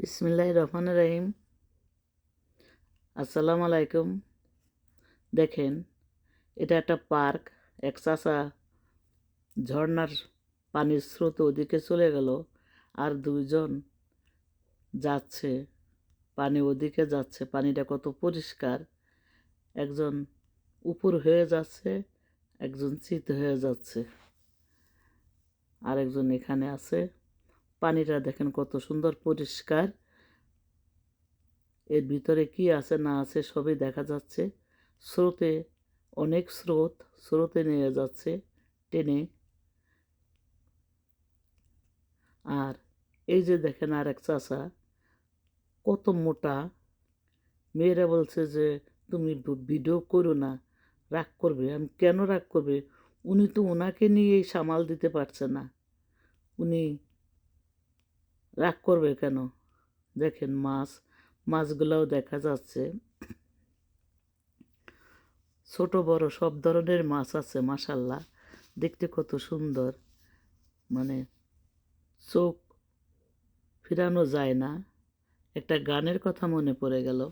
বিসমিল্লাহ রহমান রহিম। আসসালামু আলাইকুম। দেখেন, এটা একটা পার্ক। এক চাষা ঝর্ণার পানির স্রোত ওদিকে চলে গেল আর দুইজন যাচ্ছে, পানি ওদিকে যাচ্ছে। পানিটা কত পরিষ্কার। একজন উপর হয়ে যাচ্ছে, একজন চিত হয়ে যাচ্ছে। আরেকজন এখানে আছে। পানিটা দেখেন কত সুন্দর পরিষ্কার। এর ভিতরে কি আছে না আছে সবই দেখা যাচ্ছে। স্রোতে অনেক স্রোত, স্রোতে নিয়ে যাচ্ছে টেনে। আর এই যে দেখেন আর এক চাষা কত মোটা। মেয়েরা বলছে যে, তুমি ভিডিও করো না, রাগ করবে। আমি, কেন রাগ করবে? উনি তো ওনাকে নিয়েই সামাল দিতে পারছে না। উনি রাগ করবে কেন? দেখেন মাছ, মাছগুলোও দেখা যাচ্ছে। ছোট, বড় সব ধরনের মাছ আছে মাসাল্লাহ দেখতে কত সুন্দর। মানে চোখ ফিরানো যায় না। একটা গানের কথা মনে পড়ে গেল।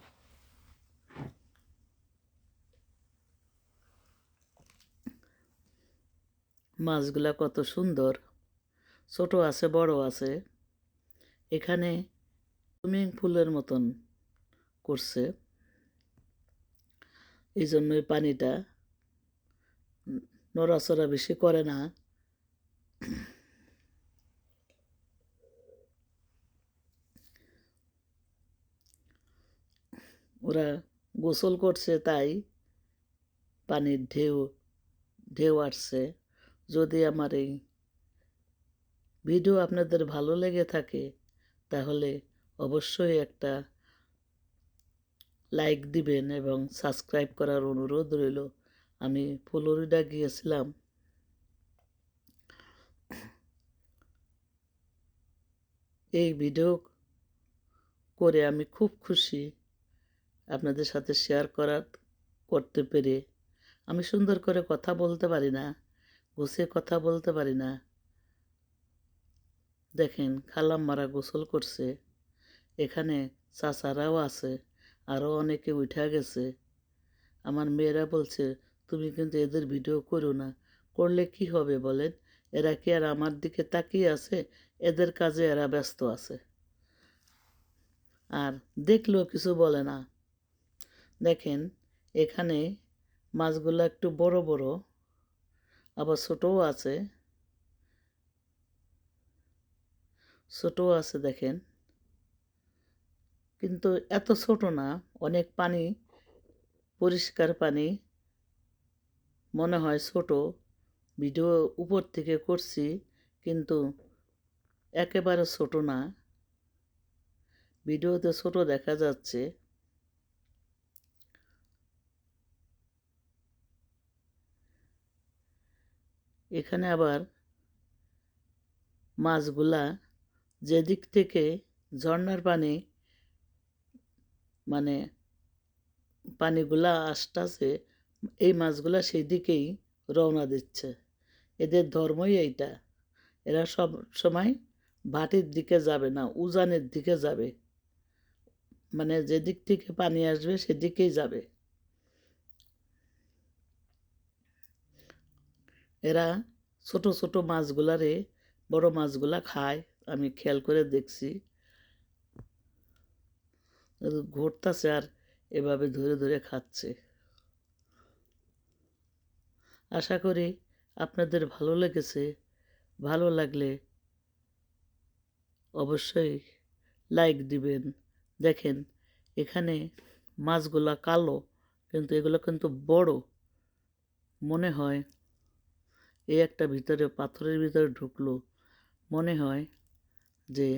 মাছগুলা কত সুন্দর। ছোট আছে, বড় আছে। এখানে সুইমিং পুলের মতন করছে। এই জন্যই পানিটা নড়াচড়া বেশি করে না। ওরা গোসল করছে, তাই পানির ঢেউ ঢেউ আসছে। যদি আমার এই ভিডিও আপনাদের ভালো লেগে থাকে তাহলে অবশ্যই একটা লাইক দিবেন এবং সাবস্ক্রাইব করার অনুরোধ রইল। আমি ফ্লোরিডা গিয়েছিলাম। এই ভিডিও করে আমি খুব খুশি আপনাদের সাথে শেয়ার করার করতে পেরে। আমি সুন্দর করে কথা বলতে পারি না, গুছিয়ে কথা বলতে পারি না। দেখেন খালাম মারা গোসল করছে, এখানে চাচারাও আছে আরও অনেকে উঠা গেছে। আমার মেয়েরা বলছে, তুমি কিন্তু এদের ভিডিও করো না, করলে কি হবে বলেন? এরা কি আর আমার দিকে তাকিয়ে আছে? এদের কাজে এরা ব্যস্ত আছে। আর দেখলেও কিছু বলে না। দেখেন, এখানে মাছগুলো একটু বড় বড়, আবার ছোটও আছে। ছোটও আছে দেখেন। কিন্তু এত ছোট না, অনেক পানি, পরিষ্কার পানি, মনে হয় ছোট। ভিডিও উপর থেকে করছি, কিন্তু একেবারে ছোট না। ভিডিওতে ছোট দেখা যাচ্ছে। এখানে আবার মাছগুলা যেদিক থেকে ঝর্নার পানি মানে পানিগুলা আসতেছে, এই মাছগুলা সেই দিকেই রওনা দিচ্ছে। এদের ধর্মই এইটা। এরা সব সময় ভাটির দিকে যাবে না, উজানের দিকে যাবে। মানে যেদিক থেকে পানি আসবে সেদিকেই যাবে। এরা ছোট ছোট মাছগুলারে, বড় মাছগুলা খায়। আমি খেয়াল করে দেখছি। ঘুরতেছে আর এভাবে ধরে ধরে খাচ্ছে। আশা করি আপনাদের ভালো লেগেছে। ভালো লাগলে অবশ্যই লাইক দিবেন। দেখেন, এখানে মাছগুলা কালো, কিন্তু এগুলো কিন্তু বড়। মনে হয় এই একটা ভিতরে পাথরের ভিতরে ঢুকলো। মনে হয় যে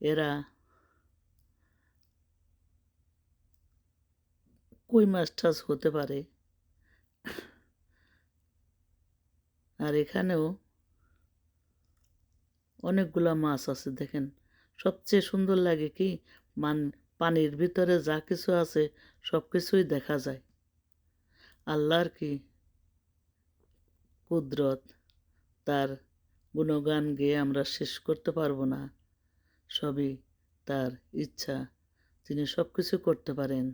এরা কই মাছ টাছ হতে পারে। আর এখানেও অনেকগুলা মাছ আছে, দেখেন। সবচেয়ে সুন্দর লাগে কি, মান, পানির ভিতরে যা কিছু আছে সব কিছুই দেখা যায়। আল্লাহর কি কুদরত, তার গুণগান গেয়ে আমরা শেষ করতে পারব না। সবই তার ইচ্ছা, তিনি সব কিছু করতে পারেন।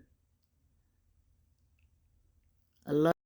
আল্লাহ